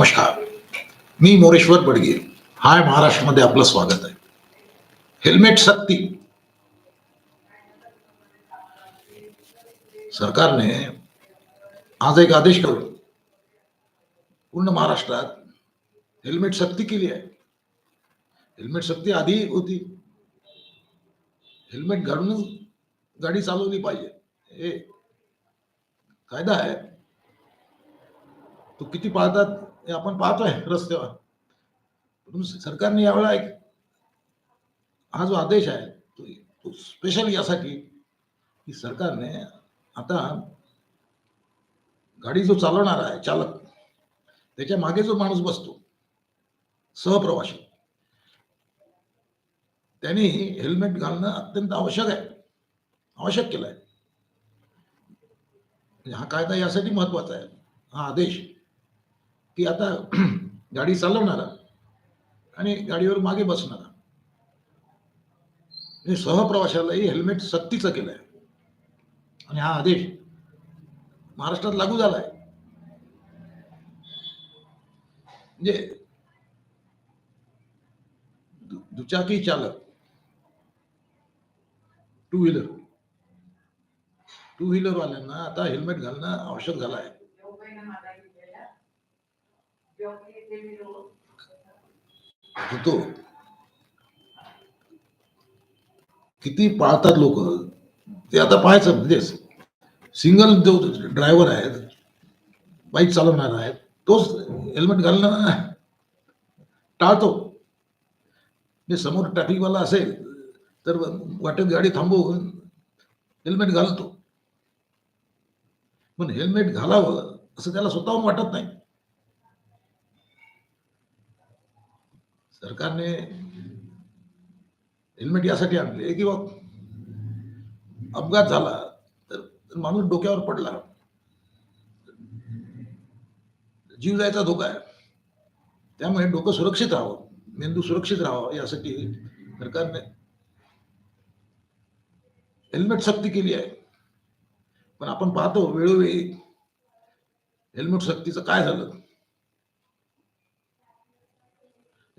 नमस्कार. मी मोरेश्वर बडगे. हाय महाराष्ट्रामध्ये आपलं स्वागत आहे. हेल्मेट सक्ती. सरकारने आज एक आदेश करून पूर्ण महाराष्ट्रात हेल्मेट सक्ती केली आहे. हेल्मेट सक्ती आधी होती. हेल्मेट घालूनच गाडी चालवली पाहिजे. हे कायदा आहे. तो किती पाळतात? हे आपण पाहतोय रस्त्यावर. परंतु सरकारने यावेळा एक हा जो आदेश आहे तो तो स्पेशल यासाठी की सरकारने आता गाडी जो चालवणार आहे चालक त्याच्यामागे जो माणूस बसतो सहप्रवासी त्यांनी हेल्मेट घालणं अत्यंत आवश्यक आहे. आवश्यक केलं आहे म्हणजे हा कायदा यासाठी महत्त्वाचा आहे. हा आदेश की आता गाडी चालवणारा आणि गाडीवर मागे बसणारा. म्हणजे सहप्रवाशालाही हेल्मेट सक्तीचं केलंय. आणि हा आदेश महाराष्ट्रात लागू झालाय. म्हणजे दु- दुचाकी चालक टू व्हीलर टू व्हीलर वाल्यांना आता हेल्मेट घालणं आवश्यक झालं आहे. होतो. किती पाळतात लोक. ते आता पाहायचं म्हणजे सिंगल जो ड्रायव्हर आहेत बाईक चालवणार आहे तोच हेल्मेट घालणार टाळतो. म्हणजे समोर ट्रॅफिकवाला असेल तर वाटेत गाडी थांबवून हेल्मेट घालतो. पण हेल्मेट घालावं असं त्याला स्वतःहून वाटत नाही. सरकारने हेल्मेट यासाठी आणले की बा अपघात झाला तर तर माणूस डोक्यावर पडला. जीव जायचा धोका आहे. त्यामुळे डोकं सुरक्षित राहावं. मेंदू सुरक्षित राहावा यासाठी सरकारने हेल्मेट सक्ती केली आहे. पण आपण पाहतो वेळोवेळी हेल्मेट सक्तीचं काय झालं?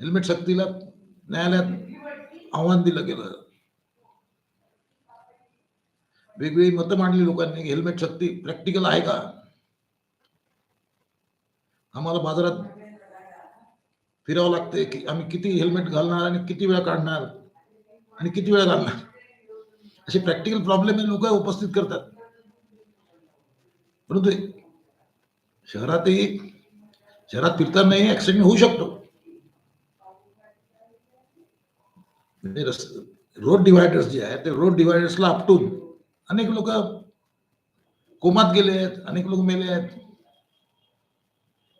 हेल्मेट सक्तीला न्यायालयात आव्हान दिलं गेलं. वेगवेगळी मतं मांडली लोकांनी हेल्मेट सक्ती प्रॅक्टिकल आहे का? आम्हाला बाजारात फिरावं लागते की आम्ही किती हेल्मेट घालणार आणि किती वेळा काढणार आणि किती वेळा घालणार? असे प्रॅक्टिकल प्रॉब्लेम लोक उपस्थित करतात. परंतु शहरातही शहरात फिरतानाही ऍक्सिडेंट होऊ शकतो. म्हणजे रस- रोड डिवायडर्स जे आहेत ते रोड डिव्हायडर्सला आपटून अनेक लोक कोमात गेले आहेत अनेक लोक मेले आहेत.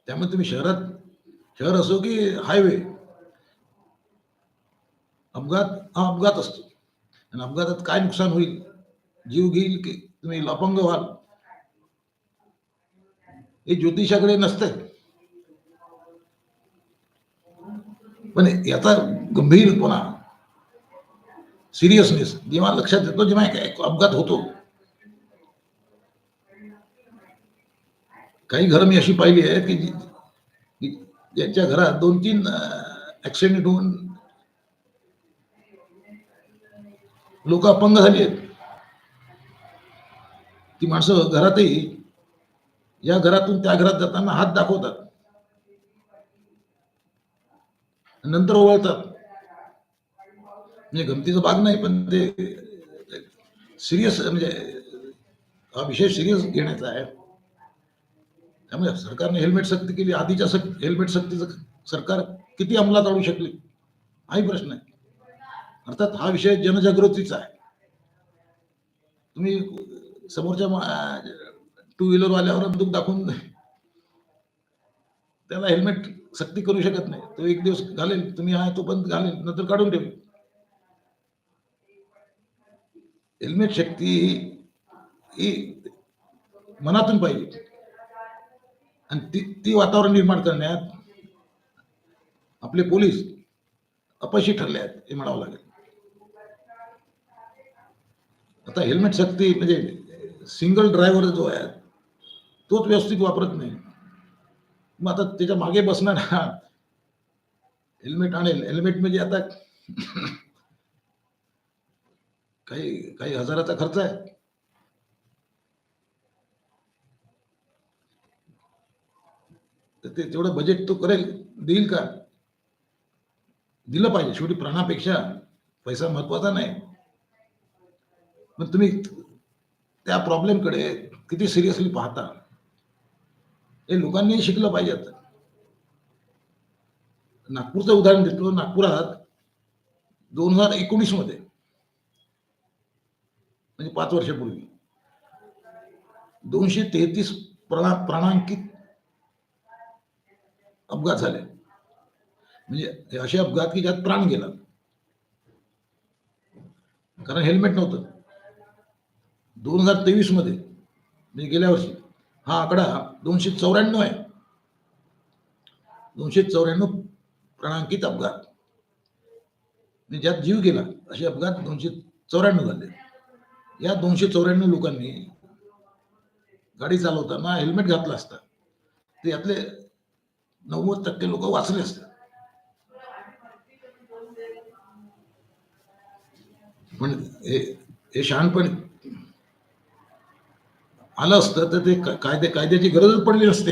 त्यामुळे तुम्ही शहरात शहर असो की हायवे अपघात हा अपघात असतो. आणि अपघातात काय नुकसान होईल? जीव घेईल की तुम्ही अपंग व्हाल? हे ज्योतिषाकडे नसतंय. पण याचा गंभीरपणा सिरियसनेस जेव्हा लक्षात येतो जेव्हा एक अपघात होतो. काही घरं मी अशी पाहिली आहेत की की ज्यांच्या घरात दोन तीन ऍक्सिडेंट होऊन लोक अपंग झाली आहेत. ती माणसं घरातही या घरातून त्या घरात जाताना हात दाखवतात. नंतर ओळखतात म्हणजे गमतीचा भाग नाही पण ते सिरियस म्हणजे हा विषय सिरियस घेण्याचा आहे. त्यामुळे सरकारने हेल्मेट सक्ती केली आधीच्या सक हेल्मेट सक्तीचं सरकार किती अंमलात आणू शकले? हाही प्रश्न आहे. अर्थात हा विषय जनजागृतीचा आहे. तुम्ही समोरच्या टू व्हीलर वाल्यावर बंदूक दाखवून त्याला हेल्मेट सक्ती करू शकत नाही. तो एक दिवस घालेल तुम्ही हा तो पण घालेल नंतर काढून ठेवेल. हेल्मेट शक्ती ही ही मनातून पाहिजे आणि ती ती वातावरण निर्माण करण्यात आपले पोलीस अपयशी ठरले आहेत हे म्हणावं लागेल आता हेल्मेट सक्ती म्हणजे सिंगल ड्रायव्हर जो आहे तोच व्यवस्थित वापरत नाही मग आता त्याच्यामागे बसणार हेल्मेट आणेल हेल्मेट म्हणजे आता काही काही हजाराचा खर्च आहे. तर ते तेवढं बजेट तो करेल देईल का? दिलं पाहिजे. शेवटी प्राणापेक्षा पैसा महत्त्वाचा नाही. पण तुम्ही त्या प्रॉब्लेमकडे किती सिरियसली पाहता? हे लोकांनी शिकलं पाहिजे आता. नागपूरचं उदाहरण देतो. नागपुरात दोन हजार एकोणीसमध्ये पाच वर्षापूर्वी. दोनशे तेहतीस प्रणा प्राणांकित अपघात झाले. म्हणजे असे अपघात की ज्यात प्राण गेला. कारण हेल्मेट नव्हतं. दोन हजार तेवीसमध्ये म्हणजे गेल्या वर्षी हा आकडा दोनशे चौऱ्याण्णव आहे. दोनशे चौऱ्याण्णव प्राणांकित अपघात. म्हणजे ज्यात जीव गेला असे अपघात दोनशे चौऱ्याण्णव झाले. या दोनशे चौऱ्याण्णव लोकांनी गाडी चालवताना हेल्मेट घातलं असतं. तर यातले नव्वद टक्के लोक वाचले असतात पण हे शहाणपण आलं असतं तर ते कायदे कायद्याची गरजच पडली नसते.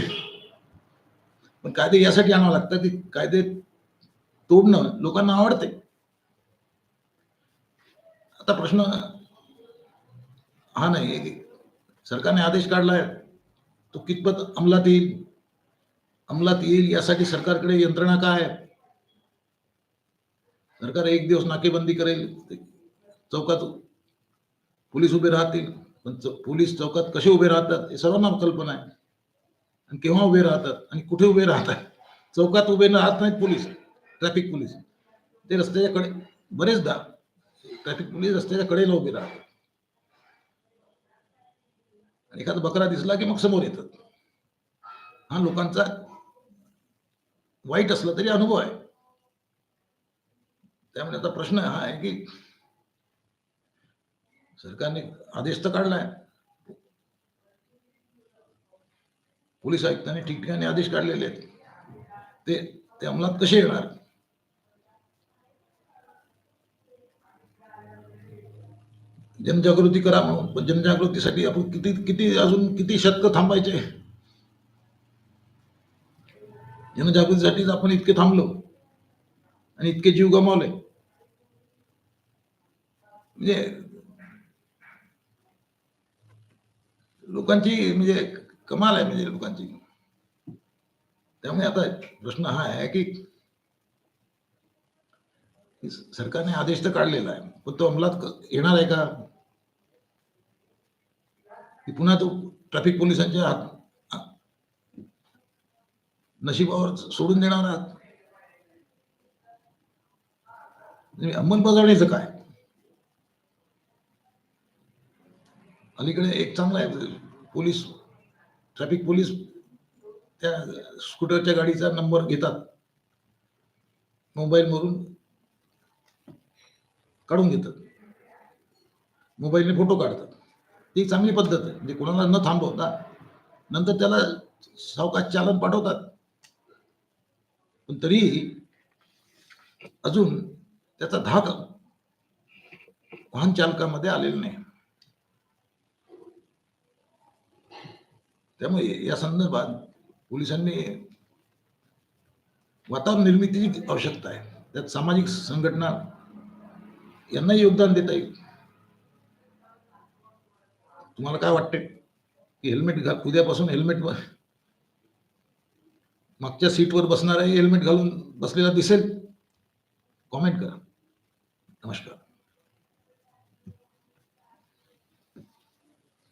पण कायदे यासाठी आणावं लागतं की कायदे तोडणं लोकांना आवडते. आता प्रश्न हा नाही की सरकारने आदेश काढलाय तो कितपत अंमलात येईल? अंमलात येईल यासाठी सरकारकडे यंत्रणा काय सरकार एक दिवस नाकेबंदी करेल चौकात पोलीस उभे राहतील, पण पोलीस चौकात कसे उभे राहतात हे सर्वांना कल्पना आहे. आणि केव्हा उभे राहतात आणि कुठे उभे राहतात? चौकात उभे राहत नाहीत पोलीस, ट्रॅफिक पोलीस. ते रस्त्याच्या कडे, बरेचदा ट्रॅफिक पोलीस रस्त्याच्या कडेला उभे राहतात. एखादा बकरा दिसला की मग समोर येतात हा लोकांचा वाईट असला तरी अनुभव आहे. त्यामुळे आता प्रश्न हा आहे की सरकारने आदेश तर काढलाय. पोलीस आयुक्तांनी ठिकठिकाणी आदेश काढलेले आहेत. ते ते अंमलात कसे येणार? जनजागृती करा म्हणून. पण जनजागृतीसाठी आपण किती किती अजून किती शतक थांबायचे? जनजागृतीसाठीच आपण इतके थांबलो. आणि इतके जीव गमावले. म्हणजे लोकांची म्हणजे कमाल आहे म्हणजे लोकांची. त्यामुळे आता प्रश्न हा आहे की सरकारने आदेश तर काढलेला आहे पण तो अंमलात येणार आहे का? की पुन्हा तो ट्रॅफिक पोलिसांच्या हात नशिबावर सोडून देणार आहात. म्हणजे अंमलबजावणीचं काय? अलीकडे एक चांगला आहे पोलीस ट्रॅफिक पोलीस त्या स्कूटरच्या गाडीचा नंबर घेतात. मोबाईलवरून काढून घेतात. मोबाईलने फोटो काढतात. ती चांगली पद्धत आहे. म्हणजे कोणाला न थांबवता नंतर त्याला सावकाश चालन पाठवतात. पण तरीही अजून त्याचा धाक वाहन चालकामध्ये आलेला नाही. त्यामुळे या संदर्भात पोलिसांनी वातावरण निर्मितीची आवश्यकता आहे. त्यात सामाजिक संघटना यांनाही योगदान देता येईल. तुम्हाला काय वाटते की हेल्मेट घाल उद्यापासून हेल्मेट मागच्या सीटवर बसणारा हेल्मेट घालून बसलेला दिसेल? कॉमेंट करा. नमस्कार.